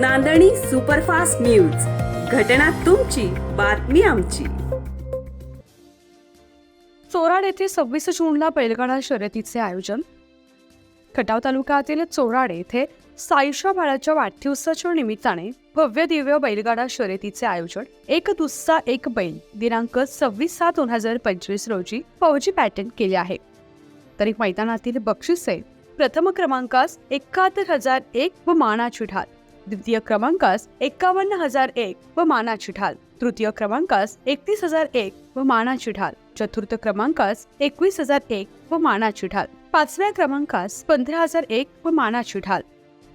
नांदणी superfast news. घटना तुमची बातमी आमची. चोराड येथे सव्वीस जूनला बैलगाडा शर्यतीचे आयोजन. खटाव तालुक्यातील चोराड येथे साईशा बाळाच्या वाढदिवसाच्या निमित्ताने भव्य दिव्य बैलगाडा शर्यतीचे आयोजन. एक दुसरा एक बैल दिनांक सव्वीस सात दोन हजार पंचवीस रोजी फौजी पॅटर्न केले आहे. तरी मैदानातील बक्षिसे प्रथम क्रमांकास एकाहत्तर हजार एक व मानाची ढाल. द्वितीय क्रमांकास एकावन्न हजार एक व मानाची ढाल. तृतीय क्रमांकास एकतीस हजार एक व मानाची ढाल. चतुर्थ क्रमांकास एकवीस हजार एक व मानाची ढाल. पाचव्या क्रमांकास पंधरा हजार एक व मानाची ढाल.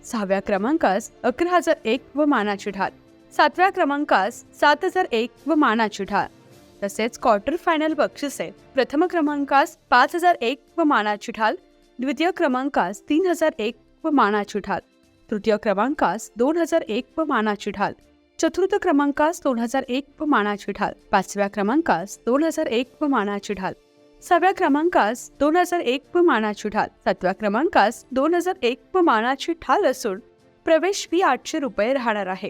सहाव्या क्रमांकास अकरा हजार एक व मानाची ढाल. सातव्या क्रमांकास सात हजार एक व मानाची ढाल. तसेच क्वार्टर फायनल बक्षिसे प्रथम क्रमांकास पाच हजार एक व मानाची ढाल. द्वितीय क्रमांकास तीन हजार एक व मानाची ढाल. तृतीय क्रमांकास दोन हजार एक व मानाची ढाल. चतुर्थ क्रमांकास दोन हजार एक व मानाची ढाल. पाचव्या क्रमांकास दोन हजार एक व मानाची ढाल. सहाव्या क्रमांकास दोन हजार एक व मानाची ढाल. सातव्या क्रमांकास दोन हजार एक व मानाची ढाल असून प्रवेश फी आठशे रुपये राहणार आहे.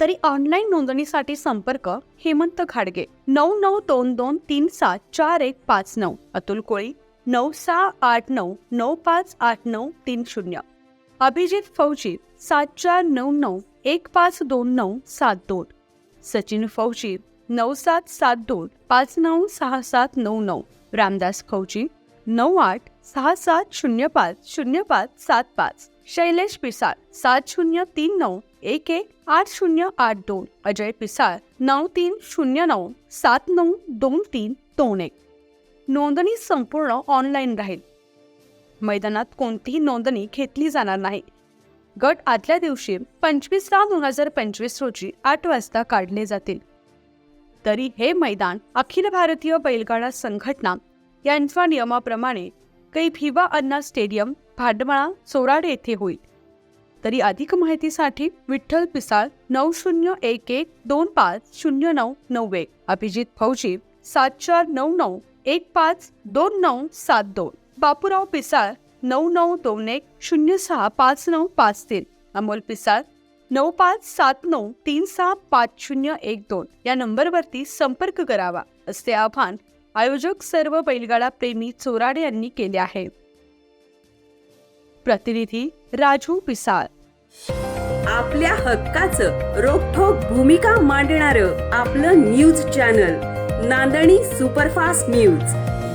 तरी ऑनलाईन नोंदणीसाठी संपर्क हेमंत घाडगे. नऊ नऊ दोन दोन तीन सात चार एक पाच नऊ. अतुल कोळी नऊ सहा आठ नऊ नऊ पाच आठ नऊ तीन शून्य. अभिजित फौजी सात चार नऊ नऊ एक पाच दोन नऊ सात दोन. सचिन फौजी नऊ सात सात दोन पाच नऊ सहा सात नऊ नऊ. रामदास फौजी नऊ आठ सहा सात शून्य पाच शून्य पाच सात पाच. शैलेश पिसाळ सात शून्य तीन नऊ एक एक आठ शून्य आठ दोन. अजय पिसाळ नऊ तीन शून्य नऊ सात नऊ दोन तीन दोन एक. नोंदणी संपूर्ण ऑनलाईन राहील. मैदानात कोणतीही नोंदणी घेतली जाणार नाही. गट आदल्या दिवशी पंचवीस सहा दोन हजार पंचवीस रोजी आठ वाजता काढले जातील. तरी हे मैदान अखिल भारतीय बैलगाडा संघटना यांच्या नियमाप्रमाणे कै भिवा अन्ना स्टेडियम भाडमळा चोराड येथे होईल. तरी अधिक माहितीसाठी विठ्ठल पिसाळ नऊ शून्य एक एक दोन पाच शून्य नऊ नऊ एक अभिजित फौजी सात चार नऊ नऊ एक पाच दोन नऊ सात दोन. बापूराव पिसाळ नऊ नऊ दोन एक शून्य सहा पाच नऊ पाच तीन. अमोल पिसाळ नऊ पाच सात नऊ तीन सहा पाच शून्य एक दोन या नंबरवरती संपर्क करावा असे आव्हान आयोजक सर्व बैलगाडा प्रेमी चोराडे यांनी केले आहे. प्रतिनिधी राजू पिसाळ. आपल्या हक्काचं रोखोक भूमिका मांडणार आपलं न्यूज चॅनल नांदणी सुपरफास्ट न्यूज.